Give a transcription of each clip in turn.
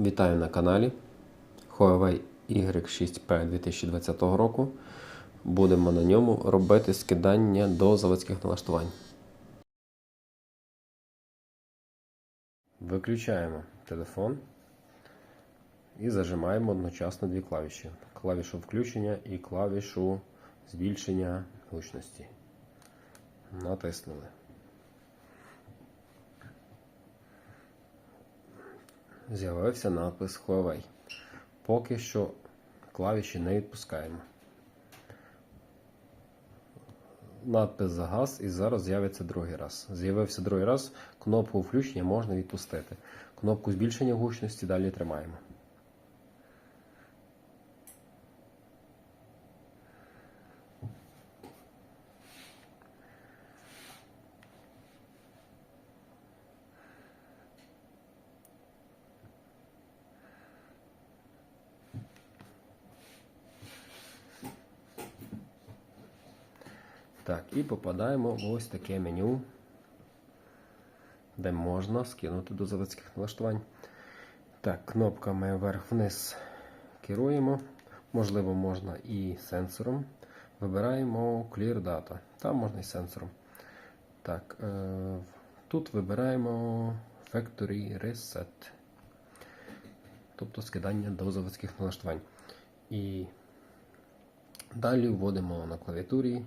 Вітаю на каналі Huawei Y6P 2020 року. Будемо на ньому робити скидання до заводських налаштувань. Виключаємо телефон і зажимаємо одночасно дві клавіші: клавішу включення і клавішу збільшення гучності. Натиснули. З'явився надпис Huawei. Поки що клавіші не відпускаємо. Надпис загас і зараз з'явиться другий раз. З'явився другий раз, кнопку включення можна відпустити. Кнопку збільшення гучності далі тримаємо. Так, і попадаємо в ось таке меню, де можна скинути до заводських налаштувань. Так, кнопками вверх-вниз керуємо. Можливо, можна і сенсором. Вибираємо Clear Data. Там можна і сенсором. Так, е, тут вибираємо Factory Reset. Тобто скидання до заводських налаштувань. І далі вводимо на клавіатурі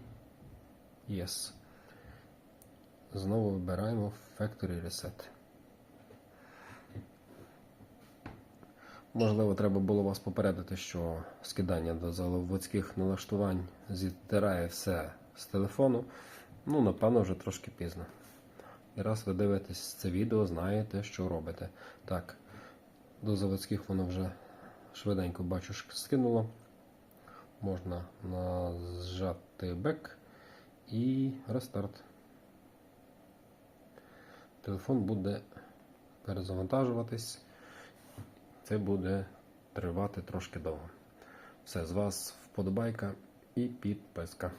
Yes. Знову вибираємо Factory Reset. Можливо, треба було вас попередити, що скидання до заводських налаштувань зітирає все з телефону. Ну, напевно, вже трошки пізно. І раз ви дивитесь це відео, знаєте, що робите. Так, до заводських воно вже швиденько бачу, скинуло. Можна нажати Back і рестарт. Телефон буде перезавантажуватись. Це буде тривати трошки довго. Все, з вас вподобайка і підписка.